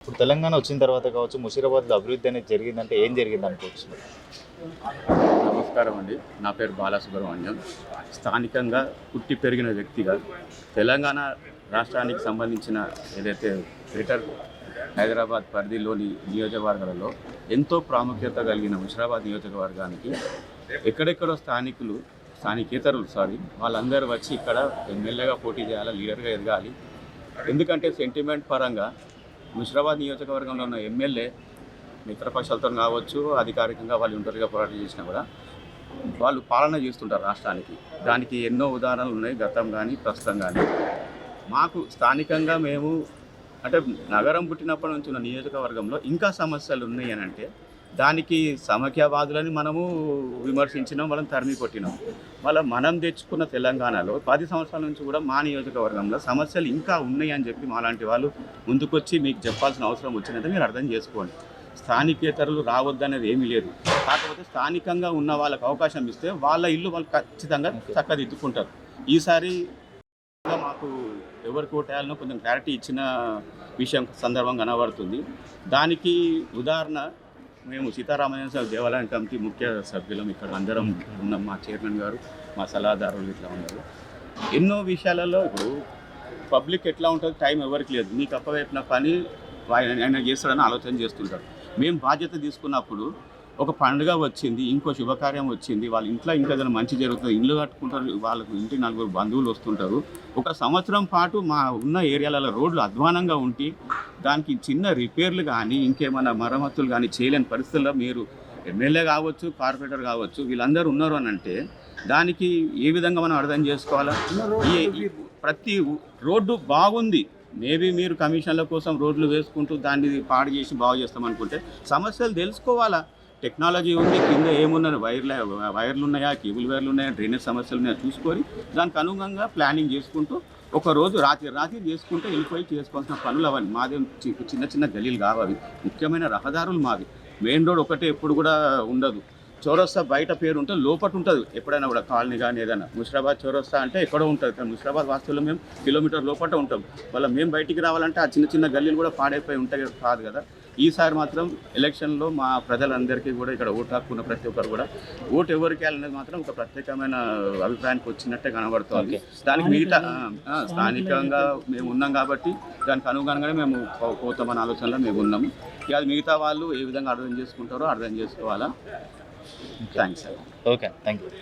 ఇప్పుడు తెలంగాణ వచ్చిన తర్వాత కావచ్చు ముషీరాబాద్లో అభివృద్ధి అనేది జరిగిందంటే ఏం జరిగింది అనుకోవచ్చు? నమస్కారం అండి. నా పేరు బాలసుబ్రహ్మణ్యం. స్థానికంగా పుట్టి పెరిగిన వ్యక్తిగా తెలంగాణ రాష్ట్రానికి సంబంధించిన ఏదైతే గ్రేటర్ హైదరాబాద్ పరిధిలోని నియోజకవర్గాలలో ఎంతో ప్రాముఖ్యత కలిగిన ముషిరాబాద్ నియోజకవర్గానికి ఎక్కడెక్కడో స్థానికులు స్థానికేతరులు సారీ వాళ్ళందరూ వచ్చి ఇక్కడ ఎమ్మెల్యేగా పోటీ చేయాలి లీడర్గా ఎదగాలి. ఎందుకంటే సెంటిమెంట్ పరంగా ముషిరాబాద్ నియోజకవర్గంలో ఉన్న ఎమ్మెల్యే మిత్రపక్షాలతో కావచ్చు అధికారికంగా వాళ్ళు ఒంటరిగా పోరాటం చేసినా కూడా వాళ్ళు పాలన చేస్తుంటారు రాష్ట్రానికి. దానికి ఎన్నో ఉదాహరణలు ఉన్నాయి గతం కానీ ప్రస్తుతం కానీ మాకు స్థానికంగా మేము అంటే నగరం పుట్టినప్పటి నుంచి ఉన్న నియోజకవర్గంలో ఇంకా సమస్యలు ఉన్నాయి అని అంటే దానికి సమైక్యవాదులని మనము విమర్శించినాం వాళ్ళని తరిమి కొట్టినాం. మళ్ళీ మనం తెచ్చుకున్న తెలంగాణలో పది సంవత్సరాల నుంచి కూడా మా నియోజకవర్గంలో సమస్యలు ఇంకా ఉన్నాయి అని చెప్పి మాలాంటి వాళ్ళు ముందుకొచ్చి మీకు చెప్పాల్సిన అవసరం వచ్చినట్టు మీరు అర్థం చేసుకోండి. స్థానికేతరులు రావద్దనేది ఏమీ లేదు. కాకపోతే స్థానికంగా ఉన్న వాళ్ళకి అవకాశం ఇస్తే వాళ్ళ ఇల్లు వాళ్ళు ఖచ్చితంగా చక్కదిద్దుకుంటారు. ఈసారి మాకు ఎవరికి ఓటేయాలనో కొంచెం క్లారిటీ ఇచ్చిన విషయం సందర్భం కనబడుతుంది. దానికి ఉదాహరణ మేము సీతారామయ్య స్వామి దేవాలయం కమిటీ ముఖ్య సభ్యులం. ఇక్కడ అందరం ఉన్నాం. మా చైర్మన్ గారు మా సలహాదారులు ఇట్లా ఉన్నారు. ఎన్నో విషయాలలో ఇప్పుడు పబ్లిక్ ఎట్లా ఉంటుంది టైం ఎవరికి లేదు. మీకు అప్పవైపున పని ఆయన ఆయన చేస్తాడని ఆలోచన చేస్తుంటారు. మేము బాధ్యత తీసుకున్నప్పుడు ఒక పండుగ వచ్చింది ఇంకో శుభకార్యం వచ్చింది వాళ్ళ ఇంట్లో ఇంకా ఏదైనా మంచి జరుగుతుంది ఇల్లు కట్టుకుంటారు వాళ్ళకు ఇంటి నలుగురు బంధువులు వస్తుంటారు. ఒక సంవత్సరం పాటు మా ఉన్న ఏరియాలలో రోడ్లు అధ్వానంగా ఉండి దానికి చిన్న రిపేర్లు కానీ ఇంకేమైనా మరమ్మతులు కానీ చేయలేని పరిస్థితుల్లో మీరు ఎమ్మెల్యే కావచ్చు కార్పొరేటర్ కావచ్చు వీళ్ళందరూ ఉన్నారు అని అంటే దానికి ఏ విధంగా మనం అర్థం చేసుకోవాలా? ప్రతి రోడ్డు బాగుంది. మేబీ మీరు కమిషన్ల కోసం రోడ్లు వేసుకుంటూ దాన్ని పాడు చేసి బాగు చేస్తాం అనుకుంటే సమస్యలు తెలుసుకోవాలా? టెక్నాలజీ ఉంది కింద ఏమున్నాయి వైర్ల వైర్లు ఉన్నాయా కేబుల్ వైర్లు ఉన్నాయా డ్రైనేజ్ సమస్యలు ఉన్నాయా చూసుకొని దానికి అనుగుణంగా ప్లానింగ్ చేసుకుంటూ ఒక రోజు రాత్రి రాత్రి చేసుకుంటే వెళ్ళిపోయి చేసుకోవాల్సిన పనులు అవన్నీ. మాది చి- చిన్న చిన్న గలీలు కావాలి ముఖ్యమైన రహదారులు మావి. మెయిన్ రోడ్ ఒకటే ఎప్పుడు కూడా ఉండదు. చౌరస్తా బయట పేరు ఉంటే లోపట ఉంటుంది. ఎప్పుడైనా కూడా కాలనీ కానీ ఏదైనా. ముషిరాబాద్ చౌరస్తా అంటే ఎక్కడో ఉంటుంది. కానీ ముషిరాబాద్ వాస్తువులో మేము కిలోమీటర్ లోపట ఉంటాం. వాళ్ళ మేము బయటికి రావాలంటే ఆ చిన్న చిన్న గల్లీలు కూడా పాడైపోయి ఉంటాయి కాదు కదా. ఈసారి మాత్రం ఎలక్షన్లో మా ప్రజలందరికీ కూడా ఇక్కడ ఓటు హక్కు ప్రతి ఒక్కరు కూడా ఓటు ఎవరికి వెళ్ళనేది మాత్రం ఒక ప్రత్యేకమైన అభిప్రాయానికి వచ్చినట్టే కనబడుతుంది. దానికి మిగతా స్థానికంగా మేము ఉన్నాం కాబట్టి దానికి అనుగుణంగానే మేము పోతామన్న ఆలోచనలో మేము ఉన్నాము. ఇక అది మిగతా వాళ్ళు ఏ విధంగా అర్థం చేసుకుంటారో అర్థం చేసుకోవాలా? Thanks okay. Thank you